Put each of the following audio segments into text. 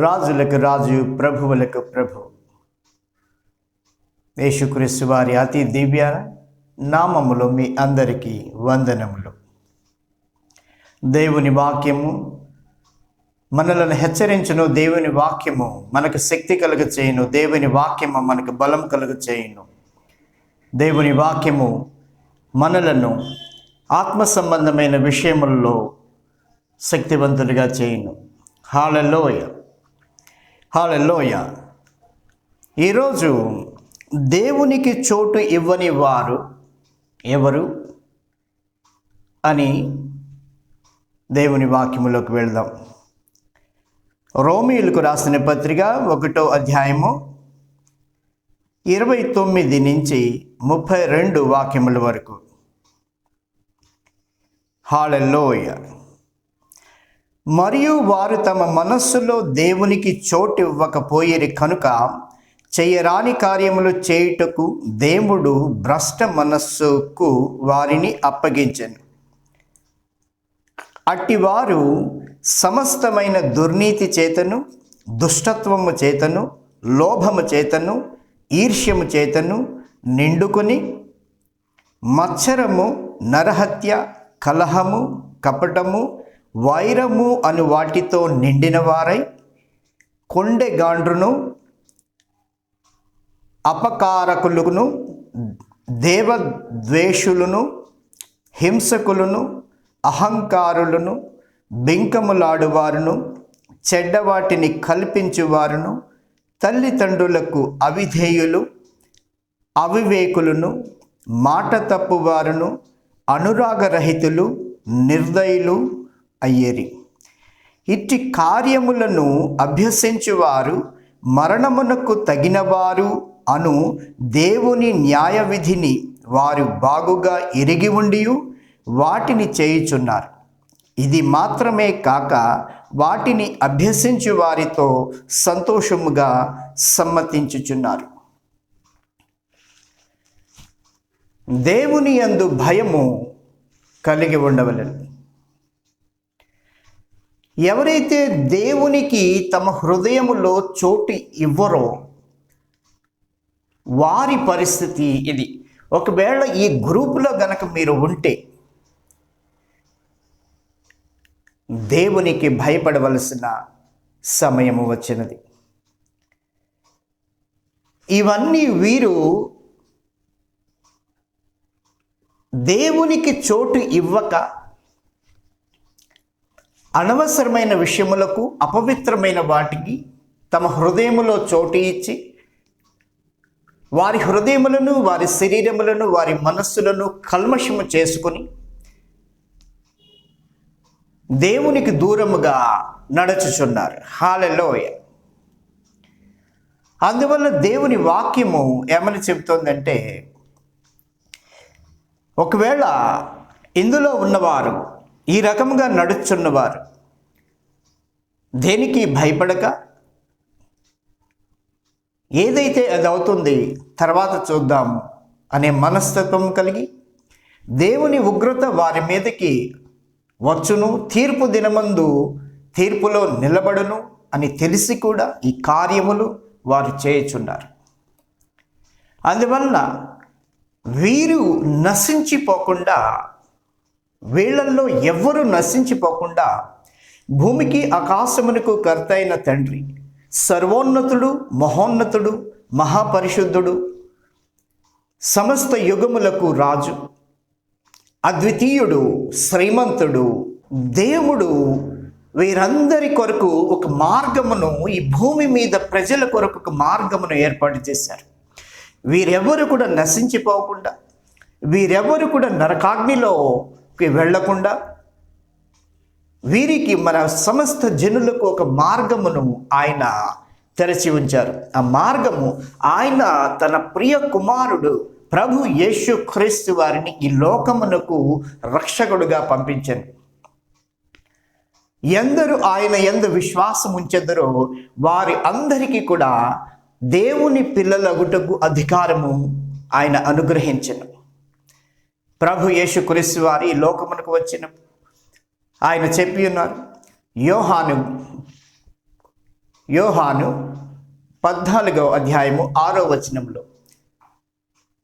రాజులకు రాజు ప్రభువులకు ప్రభు. యేసుక్రీస్తు వారి అతి దివ్య నామములో మీ అందరికీ వందనములు. దేవుని వాక్యము మనలను హెచ్చరించును. దేవుని వాక్యము మనకు శక్తి కలుగ చేయును. దేవుని వాక్యము మనకు బలం కలుగ చేయును. దేవుని వాక్యము మనలను ఆత్మ సంబంధమైన విషయముల్లో శక్తివంతులుగా చేయును. హాలలోయ హాలెల్లోయ ఈరోజు దేవునికి చోటు ఇవ్వని వారు ఎవరు అని దేవుని వాక్యములోకి వెళ్దాం. రోమిలకు రాసిన పత్రిక ఒకటో అధ్యాయము ఇరవై తొమ్మిది నుంచి ముప్పై రెండు వాక్యముల వరకు. హాలలోయ. మరియు వారు తమ మనస్సులో దేవునికి చోటు ఇవ్వకపోయేరి కనుక చేయరాని కార్యములు చేయుటకు దేవుడు భ్రష్ట మనస్సుకు వారిని అప్పగించను. అట్టివారు సమస్తమైన దుర్నీతి చేతను దుష్టత్వము చేతను లోభము చేతను ఈర్ష్యము చేతను నిండుకొని మత్సరము నరహత్య కలహము కపటము వైరము అను వాటితో నిండిన వారై కొండెగాండ్రును అపకారకులను దేవద్వేషులను హింసకులను అహంకారులను బింకములాడువారును చెడ్డవాటిని కల్పించువారును తల్లిదండ్రులకు అవిధేయులు అవివేకులను మాట తప్పువారును అనురాగరహితులు నిర్దయులు అయ్యేరి. ఇట్టి కార్యములను అభ్యసించువారు మరణమునకు తగినవారు అను దేవుని న్యాయ విధిని వారు బాగుగా ఎరిగి ఉండి వాటిని చేయుచున్నారు. ఇది మాత్రమే కాక వాటిని అభ్యసించు వారితో సంతోషముగా సమ్మతించుచున్నారు. దేవుని యందు భయము కలిగి ఉండవలను. ఎవరైతే దేవునికి తమ హృదయములో చోటు ఇవ్వరో వారి పరిస్థితి ఇది. ఒకవేళ ఈ గ్రూపులో గనక మీరు ఉంటే దేవునికి భయపడవలసిన సమయము వచ్చినది. ఇవన్నీ వీరు దేవునికి చోటు ఇవ్వక అనవసరమైన విషయములకు అపవిత్రమైన వాటికి తమ హృదయములో చోటు ఇచ్చి వారి హృదయములను వారి శరీరములను వారి మనస్సులను కల్మషము చేసుకొని దేవునికి దూరముగా నడుచుచున్నారు. హాలలోయ అందువల్ల దేవుని వాక్యము ఏమని చెబుతోందంటే ఒకవేళ ఇందులో ఉన్నవారు ఈ రకముగా నడుచున్నవారు దేనికి భయపడక? ఏదైతే అది అవుతుంది తర్వాత చూద్దాం అనే మనస్తత్వం కలిగి దేవుని ఉగ్రత వారి మీదకి వచ్చును తీర్పు దినమందు తీర్పులో నిలబడును అని తెలిసి కూడా ఈ కార్యములు వారు చేయుచున్నారు. అందువల్ల వీరు నశించిపోకుండా వీళ్ళల్లో ఎవ్వరూ నశించిపోకుండా భూమికి ఆకాశమునకు కర్త అయిన తండ్రి సర్వోన్నతుడు మహోన్నతుడు మహాపరిశుద్ధుడు సమస్త యుగములకు రాజు అద్వితీయుడు శ్రీమంతుడు దేవుడు వీరందరి కొరకు ఒక మార్గమును ఈ భూమి మీద ప్రజల కొరకు ఒక మార్గమును ఏర్పాటు చేశారు. వీరెవరు కూడా నశించిపోకుండా వీరెవరు కూడా నరకాగ్నిలో నరకాగ్నిలోకి వెళ్ళకుండా వీరికి మన సమస్త జనులకు ఒక మార్గమును ఆయన తెరచి ఉంచారు. ఆ మార్గము ఆయన తన ప్రియ కుమారుడు ప్రభు యేసు క్రీస్తు వారిని ఈ లోకమునకు రక్షకుడుగా పంపించాను ఎందరు ఆయన ఎందు విశ్వాసం ఉంచెదరో వారి అందరికీ కూడా దేవుని పిల్లలగుటకు అధికారము ఆయన అనుగ్రహించను. ప్రభు యేసు క్రీస్తు వారి లోకమునకు వచ్చిన ఆయన చెప్పి ఉన్నారు యోహాను యోహాను పద్నాలుగవ అధ్యాయము ఆరో వచనంలో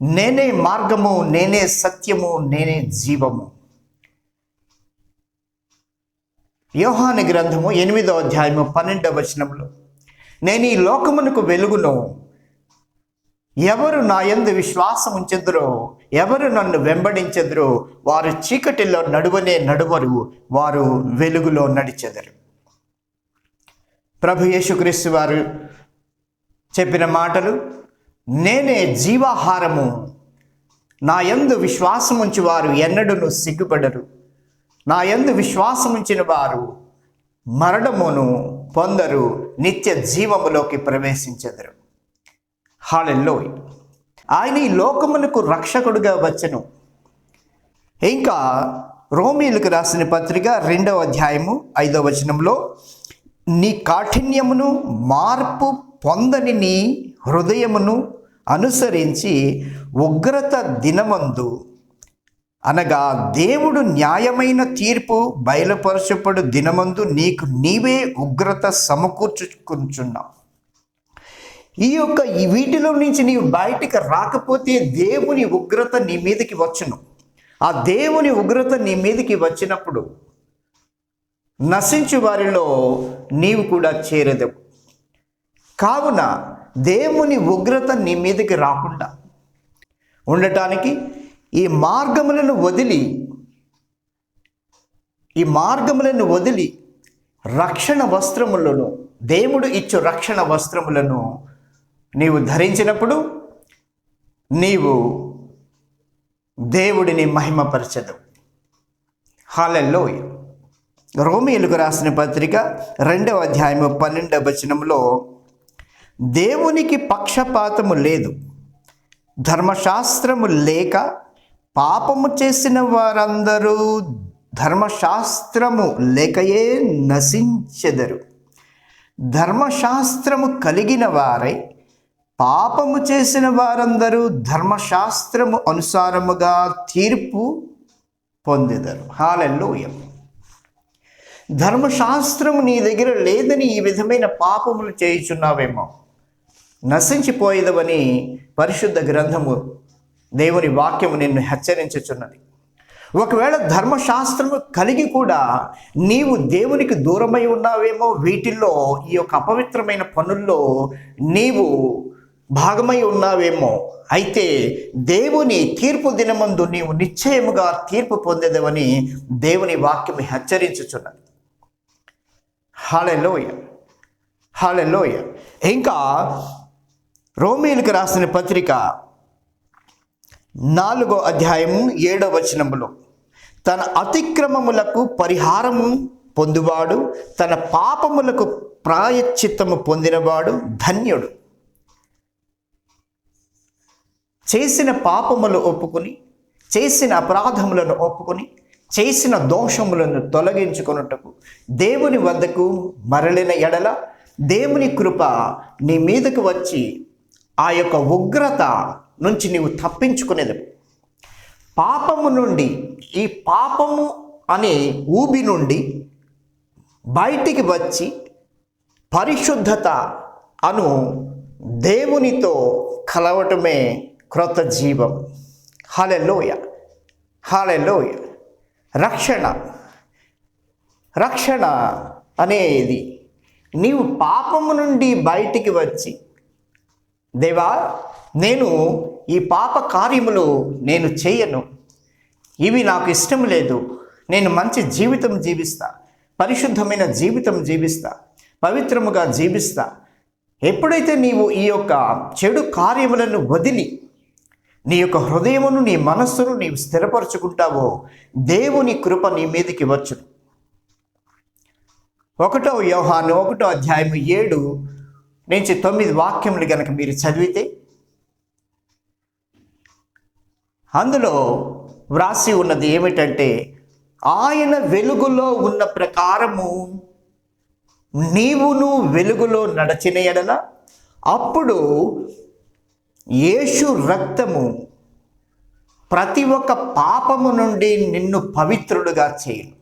నేనే మార్గము నేనే సత్యము నేనే జీవము. యోహాను గ్రంథము ఎనిమిదో అధ్యాయము పన్నెండవ వచనంలో నేను ఈ లోకమునకు వెలుగును ఎవరు నా ఎందు విశ్వాసం ఉంచెదరో ఎవరు నన్ను వెంబడించెదరో వారు చీకటిలో నడువనే నడువరు వారు వెలుగులో నడిచెదరు. ప్రభు యేసుక్రీస్తు వారు చెప్పిన మాటలు నేనే జీవాహారము నా యందు విశ్వాసం ఉంచి వారు ఎన్నడూ సిగ్గుపడరు. నా యందు విశ్వాసం ఉంచిన వారు మరణమును పొందరు నిత్య జీవములోకి ప్రవేశించెదరు. హాళెల్లో ఆయన ఈ లోకమునకు రక్షకుడుగా వచ్చను. ఇంకా రోమీలకు రాసిన పత్రిక రెండవ అధ్యాయము ఐదవ వచనంలో నీ కాఠిన్యమును మార్పు పొందని నీ హృదయమును అనుసరించి ఉగ్రత దినమందు అనగా దేవుడు న్యాయమైన తీర్పు బయలుపరచబడు దినమందు నీకు నీవే ఉగ్రత సమకూర్చుకుంటున్నావు ఈ యొక్క ఈ వీటిలో నుంచి నీవు బయటికి రాకపోతే దేవుని ఉగ్రత నీ మీదకి వచ్చును. ఆ దేవుని ఉగ్రత నీ మీదకి వచ్చినప్పుడు నశించు వారిలో నీవు కూడా చేరదవు. కావున దేవుని ఉగ్రత నీ మీదకి రాకుండా ఉండటానికి ఈ మార్గములను వదిలి ఈ మార్గములను వదిలి రక్షణ వస్త్రములను దేవుడు ఇచ్చు రక్షణ వస్త్రములను నీవు ధరించినప్పుడు నీవు దేవుడిని మహిమపరచదు. హాలల్లో రోమిలకు రాసిన పత్రిక రెండవ అధ్యాయము పన్నెండవ వచనంలో దేవునికి పక్షపాతము లేదు. ధర్మశాస్త్రము లేక పాపము చేసిన వారందరూ ధర్మశాస్త్రము లేకయే నశించెదరు. ధర్మశాస్త్రము కలిగిన వారై పాపము చేసిన వారందరూ ధర్మశాస్త్రము అనుసారముగా తీర్పు పొందెదరు. హాలెల్లోయ. ధర్మశాస్త్రము నీ దగ్గర లేదని ఈ విధమైన పాపములు చేయుచున్నావేమో. నశించిపోయేదవని పరిశుద్ధ గ్రంథము దేవుని వాక్యము నిన్ను హెచ్చరించుచున్నది. ఒకవేళ ధర్మశాస్త్రము కలిగి కూడా నీవు దేవునికి దూరమై ఉన్నావేమో వీటిల్లో ఈ యొక్క అపవిత్రమైన పనుల్లో నీవు భాగమై ఉన్నావేమో. అయితే దేవుని తీర్పు దినమందు నీవు నిశ్చయముగా తీర్పు పొందేదవని దేవుని వాక్యం హెచ్చరించుచున్నది. హాలెలోయ హాలెలోయ ఇంకా రోమిలకు రాసిన పత్రిక నాలుగో అధ్యాయము ఏడవ వచనములో తన అతిక్రమములకు పరిహారము పొందువాడు తన పాపములకు ప్రాయశ్చిత్తము పొందినవాడు ధన్యుడు. చేసిన పాపములు ఒప్పుకొని చేసిన అపరాధములను ఒప్పుకొని చేసిన దోషములను తొలగించుకొనుటకు దేవుని వద్దకు మరలిన ఎడల దేవుని కృప నీ మీదకు వచ్చి ఆ యొక్క ఉగ్రత నుంచి నీవు తప్పించుకునేది పాపము నుండి ఈ పాపము అనే ఊబి నుండి బయటికి వచ్చి పరిశుద్ధత అను దేవునితో కలవటమే క్రొత్త జీవం హాలెల్లోయ. హాలెల్లోయ. రక్షణ. రక్షణ అనేది నీవు పాపము నుండి బయటికి వచ్చి దేవా నేను ఈ పాప కార్యములు నేను చేయను. ఇవి నాకు ఇష్టం లేదు. నేను మంచి జీవితం జీవిస్తా. పరిశుద్ధమైన జీవితం జీవిస్తా. పవిత్రముగా జీవిస్తా. ఎప్పుడైతే నీవు ఈ యొక్క చెడు కార్యములను వదిలి నీ యొక్క హృదయమును నీ మనస్సును నీవు స్థిరపరచుకుంటావో దేవుని కృప నీ మీదకి వచ్చును. ఒకటో వ్యవహాను ఒకటో అధ్యాయము ఏడు నుంచి తొమ్మిది వాక్యములు కనుక మీరు చదివితే అందులో వ్రాసి ఉన్నది ఏమిటంటే ఆయన వెలుగులో ఉన్న ప్రకారము నీవును వెలుగులో నడచిన ఎడల అప్పుడు యేసు రక్తము ప్రతి ఒక్క పాపము నుండి నిన్ను పవిత్రుడుగా చేయను.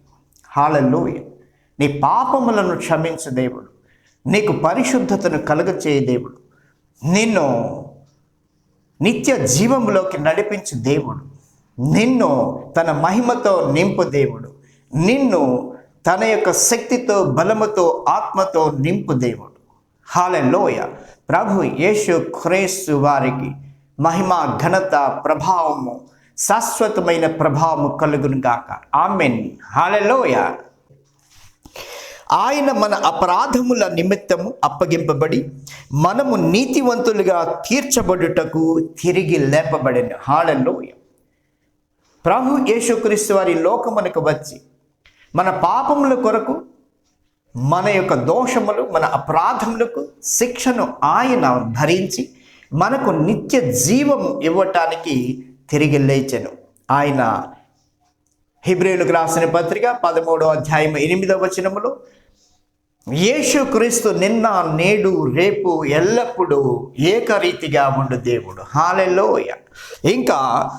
హాలలోయ. నీ పాపములను క్షమించు దేవుడు. నీకు పరిశుద్ధతను కలుగచేయ దేవుడు. నిన్ను నిత్య జీవంలోకి నడిపించు దేవుడు. నిన్ను తన మహిమతో నింపు దేవుడు. నిన్ను తన యొక్క శక్తితో బలముతో ఆత్మతో నింపు దేవుడు. హాలెలోయ. ప్రభు యేసు క్రీస్తు వారికి మహిమ ఘనత ప్రభావము శాశ్వతమైన ప్రభావము కలుగును గాక. ఆమెన్. హాలలోయ ఆయన మన అపరాధముల నిమిత్తము అప్పగింపబడి మనము నీతివంతులుగా తీర్చబడుటకు తిరిగి లేపబడిన. హాళలోయ ప్రభు యేసుక్రీస్తు వారి లోకమునకు వచ్చి మన పాపముల కొరకు మన యొక్క దోషములు మన అపరాధములకు శిక్షను ఆయన భరించి మనకు నిత్య జీవం ఇవ్వటానికి తిరిగి లేచెను. ఆయన హిబ్రేలుకు రాసిన పత్రిక పదమూడో అధ్యాయం ఎనిమిదవ వచనములో యేసు క్రీస్తు నిన్న నేడు రేపు ఎల్లప్పుడూ ఏకరీతిగా ఉండు దేవుడు. హాలెలోయ. ఇంకా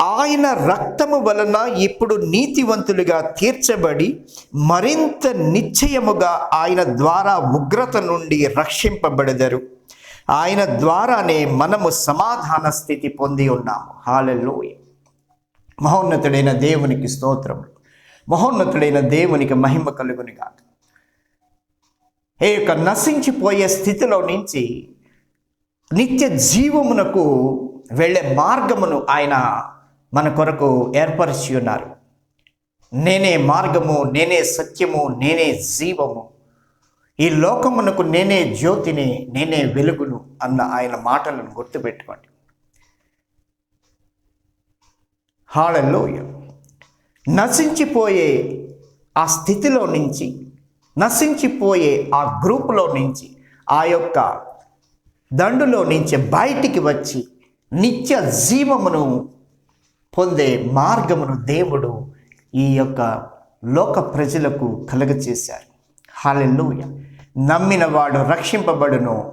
ఆయన రక్తము వలన ఇప్పుడు నీతివంతులుగా తీర్చబడి మరింత నిశ్చయముగా ఆయన ద్వారా ఉగ్రత నుండి రక్షింపబడదరు. ఆయన ద్వారానే మనము సమాధాన స్థితి పొంది ఉన్నాము. హాలెలోయ. మహోన్నతుడైన దేవునికి స్తోత్రములు. మహోన్నతుడైన దేవునికి మహిమ కలుగుని కాదు ఈ యొక్క నశించిపోయే స్థితిలో నుంచి నిత్య జీవమునకు వెళ్ళే మార్గమును ఆయన మన కొరకు ఏర్పరిచి ఉన్నారు నేనే మార్గము నేనే సత్యము నేనే జీవము. ఈ లోకమునకు నేనే జ్యోతిని నేనే వెలుగును అన్న ఆయన మాటలను గుర్తుపెట్టుకోండి. హాళలోయ నశించిపోయే ఆ స్థితిలో నుంచి నశించిపోయే ఆ గ్రూపులో నుంచి ఆ యొక్క దండులో నుంచి బయటికి వచ్చి నిత్య జీవమును పొందే మార్గమును దేవుడు ఈ యొక్క లోక ప్రజలకు కలుగచేశారు. హాలెల్లుయ. నమ్మిన వాడు రక్షింపబడును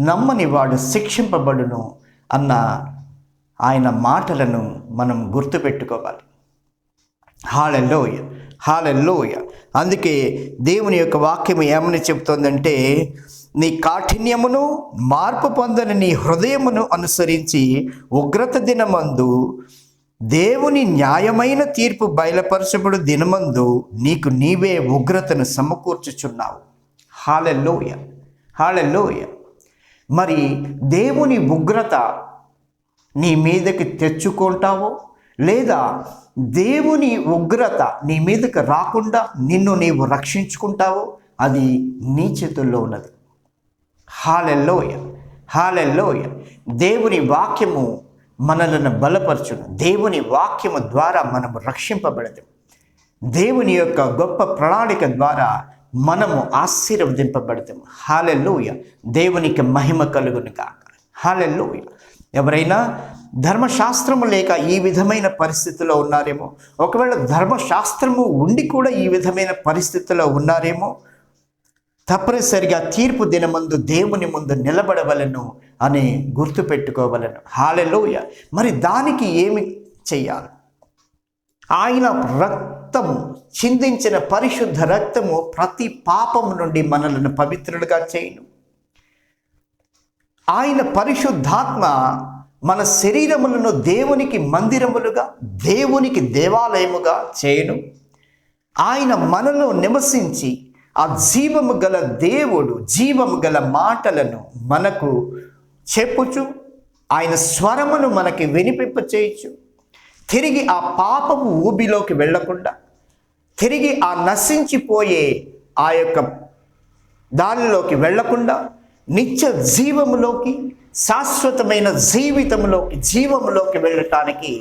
నమ్మని వాడు శిక్షింపబడును అన్న ఆయన మాటలను మనం గుర్తుపెట్టుకోవాలి. హాలెల్లోయ. హాలెల్లోయ. అందుకే దేవుని యొక్క వాక్యం ఏమని చెబుతోందంటే నీ కాఠిన్యమును మార్పు పొందని నీ హృదయమును అనుసరించి ఉగ్రత దినమందు దేవుని న్యాయమైన తీర్పు బయలుపరచబడు దినమందు నీకు నీవే ఉగ్రతను సమకూర్చుచున్నావు. హాలెల్లోయ హాలెల్లోయ మరి దేవుని ఉగ్రత నీ మీదకి తెచ్చుకుంటావో? లేదా దేవుని ఉగ్రత నీ మీదకి రాకుండా నిన్ను నీవు రక్షించుకుంటావో? అది నీ చేతుల్లో ఉన్నది. హాలెల్లోయ హాలెల్లోయ దేవుని వాక్యము మనలను బలపరచును. దేవుని వాక్యము ద్వారా మనము రక్షింపబడదు దేవుని యొక్క గొప్ప ప్రణాళిక ద్వారా మనము ఆశీర్వదింపబడతాము హాలెల్లోయ దేవునికి మహిమ కలుగును కాక హాలెల్లోయ ఎవరైనా ధర్మశాస్త్రము లేక ఈ విధమైన పరిస్థితిలో ఉన్నారేమో ఒకవేళ ధర్మశాస్త్రము ఉండి కూడా ఈ విధమైన పరిస్థితిలో ఉన్నారేమో తప్పనిసరిగా తీర్పు దినమందు దేవుని ముందు నిలబడవలను అని గుర్తుపెట్టుకోవలను. హాలెలోయ. మరి దానికి ఏమి చెయ్యాలి? ఆయన రక్తము చిందించిన పరిశుద్ధ రక్తము ప్రతి పాపము నుండి మనలను పవిత్రులుగా చేయను. ఆయన పరిశుద్ధాత్మ మన శరీరములను దేవునికి మందిరములుగా దేవునికి దేవాలయముగా చేయను. ఆయన మనలో నివసించి ఆ జీవము గల దేవుడు జీవము గల మాటలను మనకు చెప్పుచు ఆయన స్వరమును మనకి వినిపింప చేయొచ్చు తిరిగి ఆ పాపపు ఊబిలోకి వెళ్ళకుండా తిరిగి ఆ నశించిపోయే ఆ యొక్క దానిలోకి వెళ్ళకుండా నిత్య జీవములోకి శాశ్వతమైన జీవితంలోకి జీవములోకి వెళ్ళటానికి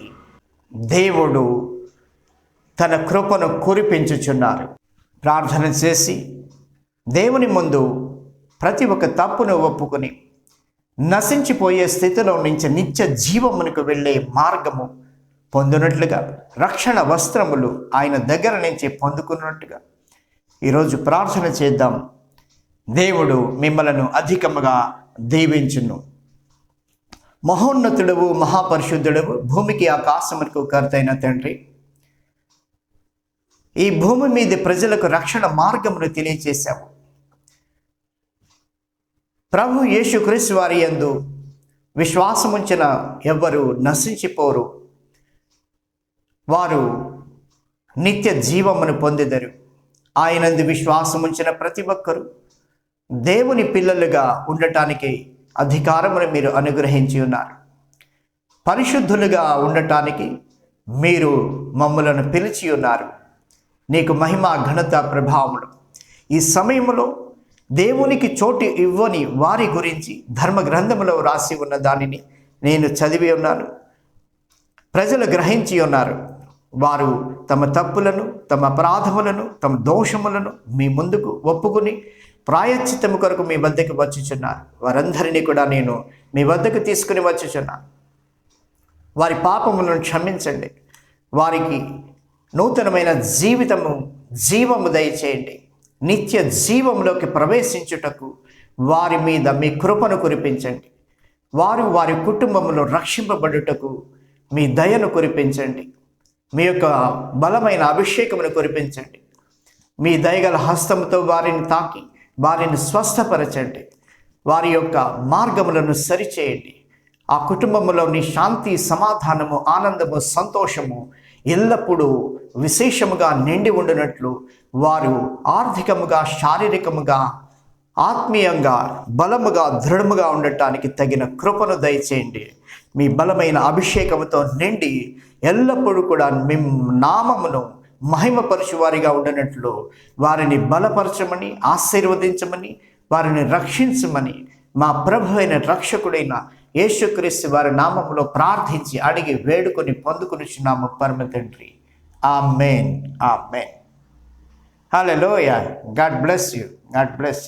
దేవుడు తన కృపను కురిపించుచున్నారు. ప్రార్థన చేసి దేవుని ముందు ప్రతి ఒక్క తప్పును ఒప్పుకొని నశించిపోయే స్థితిలో నుంచి నిత్య జీవమునకు వెళ్ళే మార్గము పొందినట్లుగా రక్షణ వస్త్రములు ఆయన దగ్గర నుంచి పొందుకున్నట్టుగా. ఈరోజు ప్రార్థన చేద్దాం. దేవుడు మిమ్మలను అధికముగా దీవించును. మహోన్నతుడవు మహాపరిశుద్ధుడవు భూమికి ఆకాశమునకు కర్తైన తండ్రి. ఈ భూమి మీద ప్రజలకు రక్షణ మార్గమును తెలియచేశావు. ప్రభు యేసుక్రీస్తు వారి యందు విశ్వాసముంచిన ఎవ్వరు నశించిపోరు. వారు నిత్య జీవమును పొందిదరు. ఆయనందు విశ్వాసముంచిన ప్రతి ఒక్కరు దేవుని పిల్లలుగా ఉండటానికి అధికారమును మీరు అనుగ్రహించి ఉన్నారు. పరిశుద్ధులుగా ఉండటానికి మీరు మమ్మలను పిలిచి ఉన్నారు. నీకు మహిమ ఘనత ప్రభావములు. ఈ సమయంలో దేవునికి చోటు ఇవ్వని వారి గురించి ధర్మ గ్రంథములో రాసి ఉన్న దానిని నేను చదివి ఉన్నాను. ప్రజలు గ్రహించి ఉన్నారు. వారు తమ తప్పులను తమ అపరాధములను తమ దోషములను మీ ముందుకు ఒప్పుకుని ప్రాయశ్చిత్తము కొరకు మీ వద్దకు వచ్చుచున్నారు. వారందరినీ కూడా నేను మీ వద్దకు తీసుకుని వచ్చుచున్నాను. వారి పాపములను క్షమించండి. వారికి నూతనమైన జీవితము జీవము దయచేయండి. నిత్య జీవంలోకి ప్రవేశించుటకు వారి మీద మీ కృపను కురిపించండి. వారు వారి కుటుంబంలో రక్షింపబడుటకు మీ దయను కురిపించండి. మీ యొక్క బలమైన అభిషేకమును కురిపించండి. మీ దయగల హస్తముతో వారిని తాకి వారిని స్వస్థపరచండి. వారి యొక్క మార్గములను సరిచేయండి. ఆ కుటుంబంలోని శాంతి సమాధానము ఆనందము సంతోషము ఎల్లప్పుడూ విశేషముగా నిండి ఉండినట్లు వారు ఆర్థికముగా శారీరకముగా ఆత్మీయంగా బలముగా దృఢముగా ఉండటానికి తగిన కృపను దయచేయండి. మీ బలమైన అభిషేకముతో నిండి ఎల్లప్పుడూ కూడా మీ నామమును మహిమపరచువారిగా ఉండనట్లు వారిని బలపరచమని ఆశీర్వదించమని వారిని రక్షించమని మా ప్రభు అయిన రక్షకుడైన యేసుక్రీస్తు వారి నామములో ప్రార్థించి అడిగి వేడుకొని పొందుకునిచున్నాము పరమ తండ్రి. Amen. Amen. Hallelujah. God bless you. God bless you.